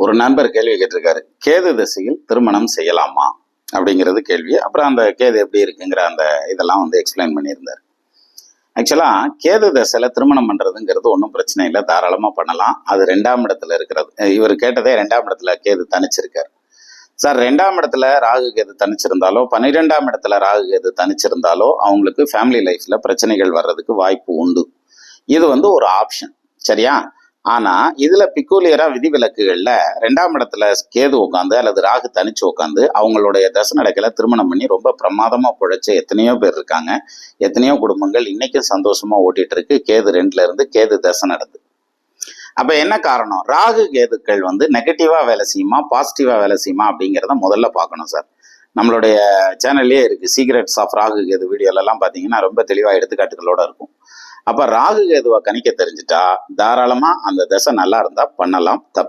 ஒரு நண்பர் கேள்வி கேட்டிருக்காரு. கேது திசையில் திருமணம் செய்யலாமா? அப்படிங்கிறது கேள்வி. அப்புறம் அந்த கேது எப்படி இருக்குங்கிற அந்த இதெல்லாம் வந்து எக்ஸ்பிளைன் பண்ணியிருந்தார். ஆக்சுவலாக கேது தசையில் திருமணம் பண்ணுறதுங்கிறது ஒன்றும் பிரச்சனை இல்லை. தாராளமாக பண்ணலாம். அது ரெண்டாம் இடத்துல இருக்கிறது. இவர் கேட்டதே ரெண்டாம் இடத்துல கேது தனிச்சிருக்கார். சார் ரெண்டாம் இடத்துல ராகு கேது தனிச்சிருந்தாலோ பன்னிரெண்டாம் இடத்துல ராகு கேது தனிச்சிருந்தாலோ அவங்களுக்கு ஃபேமிலி லைஃப்பில் பிரச்சனைகள் வர்றதுக்கு வாய்ப்பு உண்டு. இது வந்து ஒரு ஆப்ஷன் சரியா? ஆனா இதுல பிக்கூலியரா விதிவிலக்குகள்ல ரெண்டாம் இடத்துல கேது உட்காந்து அல்லது ராகு தனிச்சு உட்காந்து அவங்களுடைய தசை நடக்கல திருமணம் பண்ணி ரொம்ப பிரமாதமா பிழைச்ச எத்தனையோ பேர் இருக்காங்க. எத்தனையோ குடும்பங்கள் இன்னைக்கும் சந்தோஷமா ஓட்டிட்டு இருக்கு. கேது ரெண்டுல இருந்து கேது தசை நடந்து அப்ப என்ன காரணம்? ராகு கேதுக்கள் வந்து நெகட்டிவா வேலை செய்யுமா? பாசிட்டிவா வேலை செய்யுமா? அப்படிங்கிறத முதல்ல பார்க்கணும் சார் நம்மளுடைய சேனல்லே இருக்கு. சீக்ரெட்ஸ் ஆஃப் ராகு கேது வீடியோலலாம் பார்த்தீங்கன்னா ரொம்ப தெளிவாக எடுத்துக்காட்டுகளோட இருக்கும். அப்ப ராகு கேதுவை கணிக்க தெரிஞ்சுட்டா தாராளமா அந்த தசை நல்லா இருந்தா பண்ணலாம். தப்பு